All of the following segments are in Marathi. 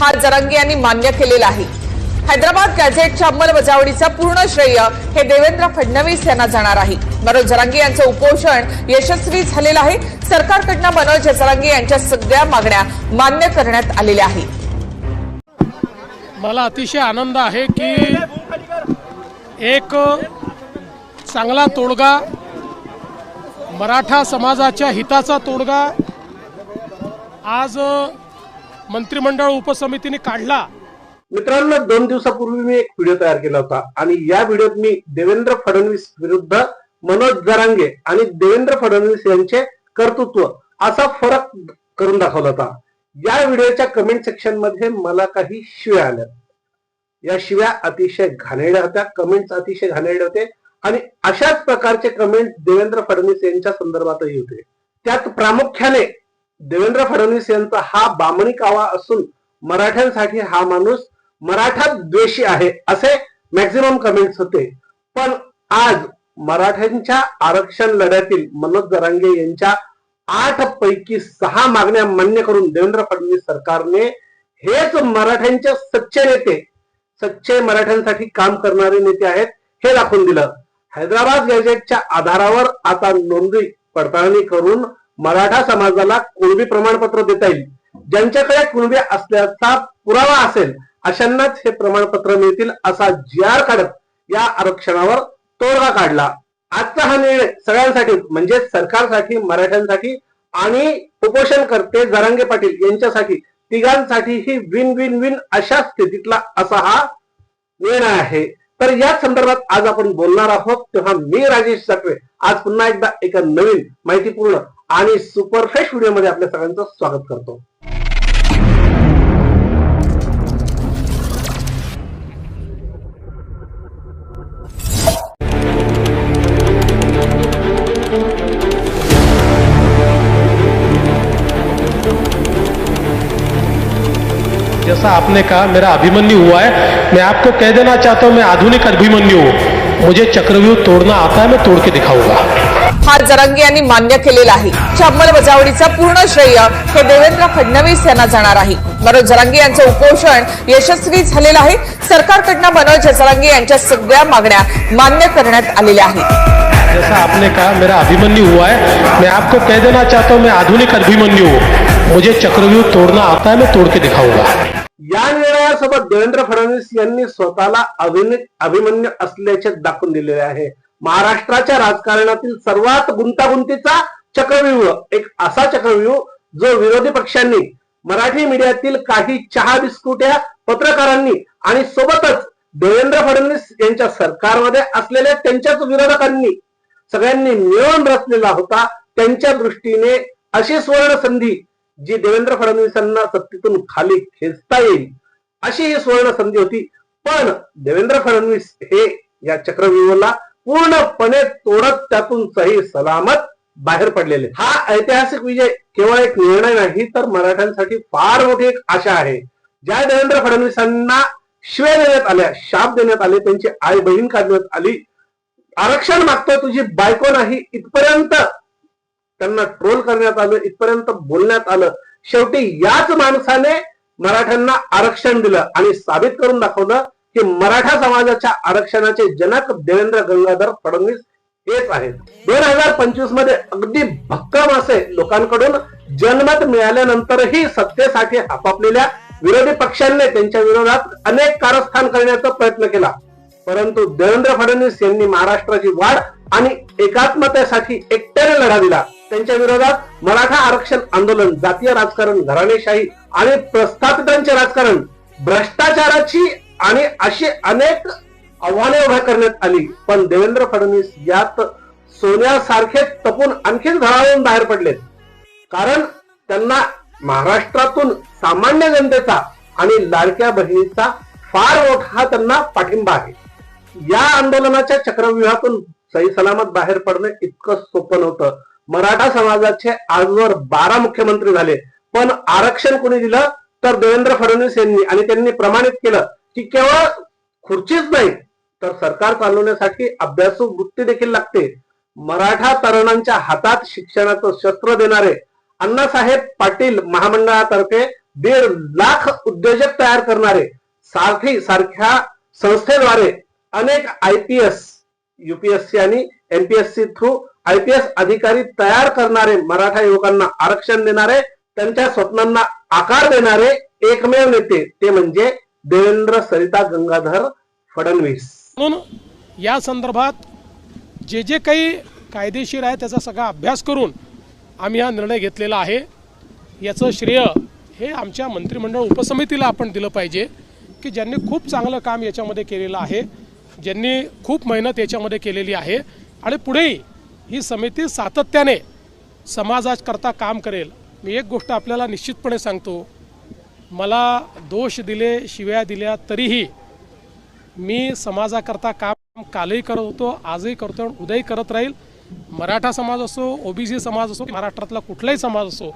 हा जरांगे यांनी मान्य केलेला आहे. हैदराबाद गॅझेटच्या अंमलबजावणीचं पूर्ण श्रेय हे देवेंद्र फडणवीस यांना जाणार आहे. मनोज जरांगे यांचं उपोषण यशस्वी झालेलं आहे. सरकारकडनं मनोज जरांगे यांच्या सगळ्या मागण्या मान्य करण्यात आलेल्या आहेत. मला अतिशय आनंद आहे की एक चांगला तोडगा मराठा समाजाच्या हिताचा तोडगा आज मंत्रिमंडळ उपसमितीने काढला. मित्रांनो दोन दिवसापूर्वी मी एक व्हिडिओ तयार केला होता आणि या व्हिडिओत मी देवेंद्र फडणवीस विरुद्ध मनोज जरांगे आणि देवेंद्र फडणवीस यांचे कर्तृत्व असा फरक करून दाखवला होता. या व्हिडिओच्या कमेंट सेक्शनमध्ये मला काही शिव्या आल्या. या शिव्या अतिशय घाणेरड्या होत्या कमेंट्स अतिशय घाणेरडे होते आणि अशाच प्रकारचे कमेंट देवेंद्र फडणवीस यांच्या संदर्भातही होते. त्यात प्रामुख्याने देवेंद्र फडणवीस यांचा हा बामणी कावा असून मराठ्यांसाठी हा माणूस मराठा द्वेषी आहे असे मॅक्झिमम कमेंट्स होते. पण आज मराठ्यांच्या आरक्षण लढ्यातील मनोज दरांगे यांच्या आठ पैकी सहा मागण्या मान्य करून देवेंद्र फडणवीस सरकारने हेच मराठ्यांचे सच्चे नेते सच्चे मराठ्यांसाठी काम करणारे नेते आहेत हे दाखवून दिलं. हैदराबाद गॅजेटच्या आधारावर आता नोंदणी पडताळणी करून मराठा समाजाला कुणबी प्रमाणपत्र देता येईल. ज्यांच्याकडे कुणबी असल्याचा पुरावा असेल अशांनाच हे प्रमाणपत्र मिळतील असा जी आर काढत या आरक्षणावर तोडगा काढला. आजचा हा निर्णय सगळ्यांसाठी म्हणजे सरकारसाठी मराठ्यांसाठी आणि उपोषणकर्ते जरांगे पाटील यांच्यासाठी तिघांसाठीही विन विन विन अशा स्थितीतला असा हा निर्णय आहे. तर या संदर्भात आज आपण बोलणार आहोत तेव्हा मी राजेश साखरे आज पुन्हा एकदा एका नवीन माहितीपूर्ण आणि सुपरफ्रेश व्हिडिओमध्ये आपल्या सगळ्यांचं स्वागत करतो. जैसा आपने कहा, मेरा अभिमन्यु हुआ है। मैं आपको कह देना चाहता हूँ, मैं आधुनिक अभिमन्यु हूँ। मुझे चक्रव्यूह तोड़ना आता है, मैं तोड़ के दिखाऊँगा। हा जरांगे यांनी मान्य केलेला आहे. अंमलबजावणीचं पूर्ण श्रेय हे देवेंद्र फडणवीस यांना जाणार आहे. मनोज जरांगे यांचं उपोषण यशस्वी झालेलं आहे. सरकारकडनं मनोज जरांगे यांच्या सगळ्या मागण्या मान्य करण्यात आलेल्या आहेत. जैसा आपने कहा मेरा अभिमन्यु हुआ है। मैं आपको कह देना चाहता हूँ मैं आधुनिक अभिमन्यु हूँ। मुझे चक्रव्यूह तोड़ना आता है मैं तोड़ के दिखाऊंगा। या निर्णयासोबत देवेंद्र फडणवीस यांनी स्वतःला अभिमन्यू असल्याचे दाखवून दिलेले आहे. महाराष्ट्राच्या राजकारणातील सर्वात गुंतागुंतीचा चक्रव्यूह एक असा चक्रव्यूह जो विरोधी पक्षांनी मराठी मीडियातील काही चहा बिस्कुट्या पत्रकारांनी आणि सोबतच देवेंद्र फडणवीस यांच्या सरकारमध्ये असलेल्या त्यांच्याच विरोधकांनी सगळ्यांनी मिळून रचलेला होता त्यांच्या दृष्टीने अशी सुवर्ण संधी जी देवेंद्र फडणवीसांना सत्तेतून खाली खेचता येईल अशी ही सुवर्ण संधी होती. पण देवेंद्र फडणवीस हे या चक्रव्यूहाला पूर्णपणे तोडत त्यातून सही सलामत बाहेर पडलेले. हा ऐतिहासिक विजय केवळ एक निर्णय नाही तर मराठ्यांसाठी फार मोठी एक आशा आहे. ज्या देवेंद्र फडणवीसांना शिव्या देण्यात आल्या शाप देण्यात आले त्यांची आई बहीण काढण्यात आली आरक्षण मागतो तुझी बायको नाही इथपर्यंत त्यांना ट्रोल करण्यात आलं इथपर्यंत बोलण्यात आलं. शेवटी याच माणसाने मराठ्यांना आरक्षण दिलं आणि साबित करून दाखवलं की मराठा समाजाच्या आरक्षणाचे जनक देवेंद्र गंगाधर फडणवीस हेच आहेत. दोन हजार पंचवीसमध्ये अगदी भक्कम असे लोकांकडून जनमत मिळाल्यानंतरही सत्तेसाठी आपापलेल्या विरोधी पक्षांनी त्यांच्या विरोधात अनेक कारस्थान करण्याचा प्रयत्न केला. परंतु देवेंद्र फडणवीस यांनी महाराष्ट्राची वाढ आणि एकात्मतेसाठी एकट्याने लढा दिला. त्यांच्या विरोधात मराठा आरक्षण आंदोलन जातीय राजकारण घराणेशाही आणि प्रस्थापितांचे राजकारण भ्रष्टाचाराची आणि अशी अनेक आव्हाने उभ्या करण्यात आली. पण देवेंद्र फडणवीस यात सोन्यासारखे तपून आणखीन घरावरून बाहेर पडलेत. कारण त्यांना महाराष्ट्रातून सामान्य जनतेचा आणि लाडक्या बहिणीचा फार मोठा त्यांना पाठिंबा आहे. या आंदोलनाच्या चक्रव्यूहातून सही सलामत बाहेर पडणं इतकं सोपं नव्हतं. मराठा समाजाचे आजवर बारा मुख्यमंत्री झाले. पण आरक्षण कोणी दिलं? तर देवेंद्र फडणवीस यांनी. आणि त्यांनी प्रमाणित केलं. की केवळ खुर्चीच नाही तर सरकार चालवण्यासाठी अभ्यासू वृत्ती देखील लागते. मराठा तरुणांच्या हातात शिक्षणाचं शस्त्र देणारे अण्णासाहेब पाटील महामंडळातर्फे दीड लाख उद्योजक तयार करणारे सारथी सारख्या संस्थेद्वारे अनेक आय पी एस युपीएससी आणि MPSC through I P S अधिकारी तयार करणारे मराठा युवकांना आरक्षण देणारे त्यांच्या स्वप्नांना आकार देणारे एकमेव नेते. ते म्हणजे देवेंद्र सरिता गंगाधर फडणवीस. म्हणून या संदर्भात जे जे काही कायदेशीर आहे त्याचा सगळा अभ्यास करून आम्ही हा निर्णय घेतलेला आहे. याचं श्रेय हे आमच्या मंत्रिमंडळ उपसमितीला आपण दिलं पाहिजे की ज्यांनी खूप चांगलं काम याच्यामध्ये केलेलं आहे ज्यांनी खूप मेहनत याच्यामध्ये केलेली आहे. आणि पुढेही ही समिती सातत्याने समाजाकरता काम करेल. मी एक गोष्ट आपल्याला निश्चितपणे सांगतो मला दोष दिले शिव्या दिल्या तरीही मी समाजाकरता काम कालही करत होतो आजही करतो आणि उद्याही करत राहील. मराठा समाज असो ओबीसी समाज असो महाराष्ट्रातला कुठलाही समाज असो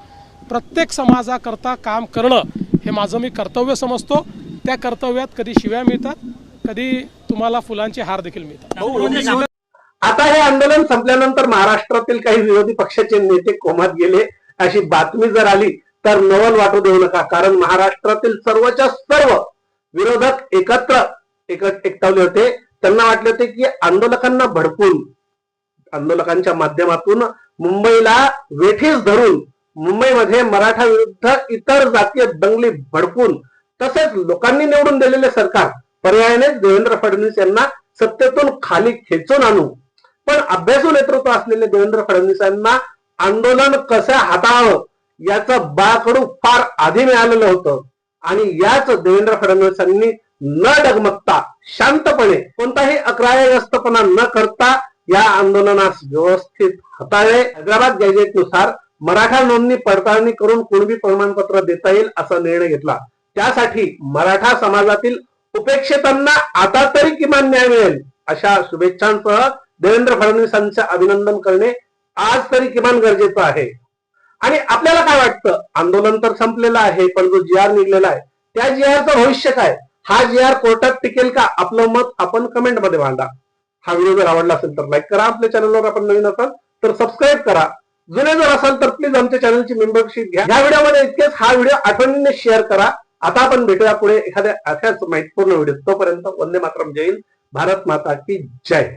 प्रत्येक समाजाकरता काम करणं हे माझं मी कर्तव्य समजतो. त्या कर्तव्यात कधी शिव्या मिळतात कधी तुम्हाला फुलांचे हार देखील मिळतात. आता हे आंदोलन संपल्यानंतर महाराष्ट्रातील काही विरोधी पक्षाचे नेते कोमात गेले. अशी बातमी जर आली तर नवल वाटू देऊ नका कारण महाराष्ट्रातील सर्वच्या सर्व विरोधक एकत्र एकत होते. त्यांना वाटले होते की आंदोलकांना भडकून आंदोलकांच्या माध्यमातून मुंबईला वेठीस धरून मुंबईमध्ये मराठा विरुद्ध इतर जातीय दंगली भडकून तसेच लोकांनी निवडून दिलेले सरकार पर्यायाने देवेंद्र फडणवीस यांना सत्तेतून खाली खेचून आणू. पण अभ्यासू नेतृत्व असलेले देवेंद्र फडणवीसांना आंदोलन कसं हाताळावं? याचं बाकडू फार आधी मिळालेलं होतं. आणि याच देवेंद्र फडणवीसांनी न डगमगता शांतपणे कोणताही अकरायग्रस्तपणा न करता या आंदोलनास व्यवस्थित हाताळले. हैदराबाद गॅजेटनुसार मराठा नोंदणी पडताळणी करून कुणबी प्रमाणपत्र देता येईल असा निर्णय घेतला. त्यासाठी मराठा समाजातील उपेक्षितांना आता तरी किमान न्याय मिळेल अशा शुभेच्छांसह देवेंद्र फडणवीसांचे अभिनंदन करणे आज तरी किमान गरजेचं आहे. आणि आपल्याला काय वाटतं? आंदोलन तर संपलेलं आहे पण जो जी आर निघलेला आहे त्या जी आरचं भविष्य काय? हा जी आर कोर्टात टिकेल का? आपलं मत आपण कमेंटमध्ये मांडा. हा व्हिडिओ जर आवडला असेल तर लाईक करा. आपल्या चॅनलवर आपण नवीन असाल तर सबस्क्राईब करा. जुने जर असाल तर प्लीज आमच्या चॅनलची मेंबरशिप घ्या. या व्हिडिओमध्ये इतकेच. हा व्हिडिओ आठवणीने शेअर करा. आता आपण भेटूया पुढे एखाद्या अशाच माहितीपूर्ण व्हिडिओ तोपर्यंत वंदे मातरम. जय भारत माता की जय.